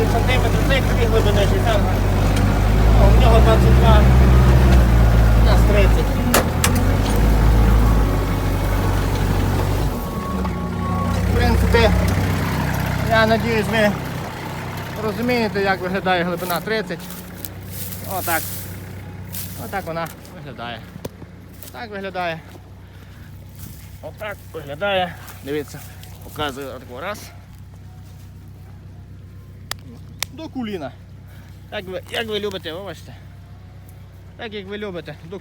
11 см, це дві глибини житарга. У нього 22, у нас 30. В принципі, я сподіваюся, ви розумієте, як виглядає глибина 30. Отак. Отак вона виглядає. Отак виглядає. Отак виглядає. Дивіться, показую раз. До куліна. Як ви, як ви любите, вибачте. Так як ви любите. До